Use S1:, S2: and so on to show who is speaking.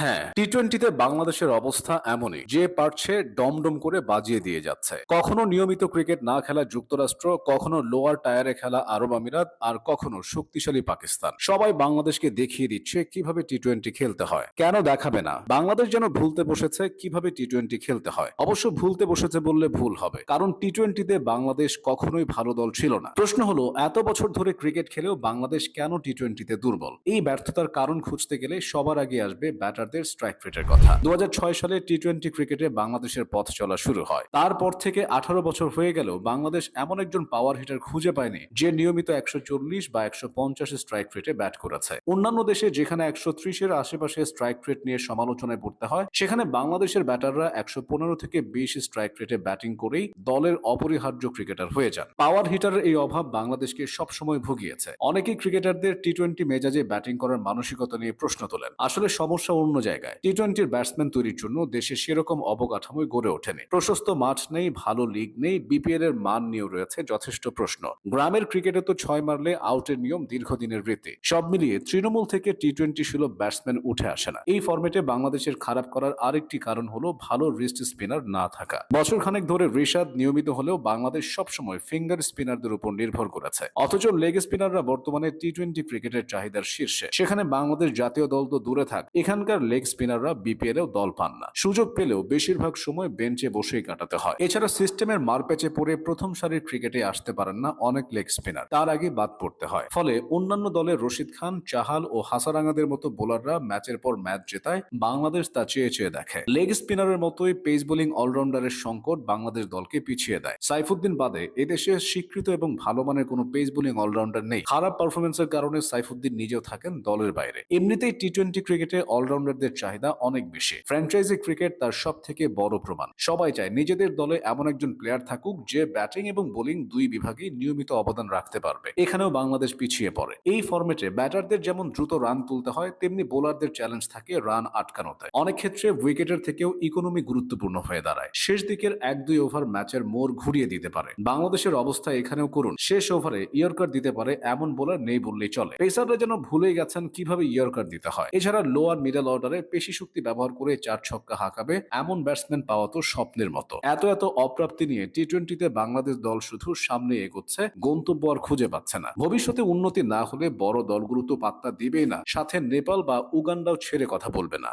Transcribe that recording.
S1: হ্যাঁ টি টোয়েন্টিতে বাংলাদেশের অবস্থা এমনই, যে পারছে ডমডম করে বাজিয়ে দিয়ে যাচ্ছে। কখনো নিয়মিত ক্রিকেট না খেলা যুক্তরাষ্ট্র, কখনো লোয়ার টায়ারে খেলা আরব আমিরাত, আর কখনো শক্তিশালী পাকিস্তান। সবাই বাংলাদেশকে দেখিয়ে দিচ্ছে কীভাবে টি টোয়েন্টি খেলতে হয়। কেন দেখাবে না? বাংলাদেশ যেন ভুলতে বসেছে, কীভাবে টি টোয়েন্টি খেলতে হয়? অবশ্য ভুলতে বসেছে বললে ভুল হবে, কারণ টি টোয়েন্টিতে বাংলাদেশ কখনোই ভালো দল ছিল না। প্রশ্ন হলো, এত বছর ধরে ক্রিকেট খেলেও বাংলাদেশ কেন টি টোয়েন্টিতে দুর্বল? এই ব্যর্থতার কারণ খুঁজতে গেলে সবার আগে আসবে ব্যাটারদের স্ট্রাইক রেটের কথা। দু সালে টি টোয়েন্টি ক্রিকেটে বাংলাদেশের পথ চলা শুরু হয়। তারপর থেকে আঠারো বছর হয়ে গেলেও বাংলাদেশ এমন একজন পাওয়ার হিটার খুঁজে পায়নি, যে নিয়মিত একশো চল্লিশ বা একশো পঞ্চাশ স্ট্রাইক রেটে ব্যাট করেছে। অন্যান্য দেশে যেখানে একশো ত্রিশের আশেপাশে স্ট্রাইক রেট নিয়ে সমালোচনায় পড়তে হয়, সেখানে বাংলাদেশের ব্যাটাররা একশো পনেরো থেকে বিশ স্ট্রাইক রেটে ব্যাটিং করেই দলের অপরিহার্য ক্রিকেটার হয়ে যান। পাওয়ার হিটারের এই অভাব বাংলাদেশকে সবসময় ভুগিয়েছে। অনেকেই ক্রিকেটারদের টি টোয়েন্টি মেজাজে ব্যাটিং করার মানসিকতা নিয়ে প্রশ্ন তোলেন। আসলে সমস্যা অন্য জায়গায়। টি টোয়েন্টির ব্যাটসম্যান তৈরির জন্য দেশে সেরকম অবকাঠামোই গড়ে ওঠেনি। প্রশস্ত মাঠ নেই, ভালো লিগ নেই, বিপিএল এর মান নিয়েও রয়েছে যথেষ্ট প্রশ্ন। গ্রামের ক্রিকেটে তো ছয় মারলে আউটের নিয়ম দীর্ঘদিনের রীতি। সব মিলিয়ে তৃণমূল থেকে টি টোয়েন্টি সুলভ ব্যাটসম্যান উঠে আসে না। এই ফর্মেটে বাংলাদেশের খারাপ করার আরেকটি কারণ হলো ভালো রিস্ট স্পিনার না থাকা। বছর খানেক ধরে রিশাদ নিয়মিত হলেও বাংলাদেশ সবসময় ফিঙ্গার স্পিনারদের উপর নির্ভর করেছে। অথচ লেগ স্পিনাররা বর্তমানে টি টোয়েন্টি ক্রিকেটের চাহিদার শীর্ষে। সেখানে বাংলাদেশ জাতীয় দল তো দূরে থাক। এখানকার লেগ স্পিনাররা বিপিএল এও দল পান না। সুযোগ পেলেও বেশিরভাগ সময় বেঞ্চে বসেই কাটাতে হয়। এছাড়া সিস্টেমের মারপ্যাচে পড়ে প্রথম সারির ক্রিকেটে আসতে পারেন না অনেক লেগ স্পিনার তার আগে বাদ পড়তে হয়। ফলে অন্যান্য দলের রশিদ খান, চাহাল ও হাসারাঙ্গাদের মতো বোলাররা ম্যাচের পর ম্যাচ জেতায়। বাংলাদেশ তা চেয়ে চেয়ে দেখে। লেগ স্পিনারের মতোই পেস বোলিং অলরাউন্ডারের সংকট বাংলাদেশ দলকে পিছিয়ে দেয়। সাইফুদ্দিন বাদে এদেশে স্বীকৃত এবং ভালো মানের কোনো পেস বোলিং অলরাউন্ডার নেই। খারাপ পারফরমেন্সের কারণে সাইফুদ্দিন নিজেও থাকেন দলের বাইরে। এমনিতেই টি টোয়েন্টি ক্রিকেটে অলরাউন্ডারদের চাহিদা অনেক বেশি। ফ্র্যাঞ্চাইজি ক্রিকেট তার সব থেকে বড় প্রমাণ। সবাই চায় নিজেদের দলে এমন একজন প্লেয়ার থাকুক যে ব্যাটিং এবং বোলিং দুই বিভাগেই নিয়মিত অবদান রাখতে পারবে। এখানেও বাংলাদেশ পিছিয়ে পড়ে। এই ফর্মেটে ব্যাটারদের যেমন দ্রুত রান তুলতে হয়, তেমনি বোলারদের চ্যালেঞ্জ থাকে রান আটকানোতে। অনেক ক্ষেত্রে উইকেটের থেকেও ইকোনমি গুরুত্বপূর্ণ হয়ে দাঁড়ায়। শেষ দিকের এক দুই ওভার ম্যাচের মোড় ঘুরিয়ে দিতে পারে। বাংলাদেশের অবস্থা এখানেও করুন। শেষ ওভারে ইয়র্কার দিতে পারে, এমন বোলার নেই বললেই চলে। পেসাররা যেন ভুলে গেছেন কীভাবে ইয়র্কার দিতে হয়। এছাড়া লোয়ার মিডল অর্ডারে পেশি শক্তি ব্যবহার করে চার ছক্কা হাঁকাবে, এমন ব্যাটসম্যান পাওয়া তো স্বপ্নের মতো। এত এত অপ্রাপ্তি নিয়ে টি টোয়েন্টিতে বাংলাদেশ দল শুধু সামনে এগোচ্ছে, গন্তব্য আর খুঁজে পাচ্ছে না। ভবিষ্যতে উন্নতি না হলে বড় দলগুলো তো পাত্তা দিবেই না। সাথে নেপাল বা উগান্ডাও ছেড়ে কথা বলবে না।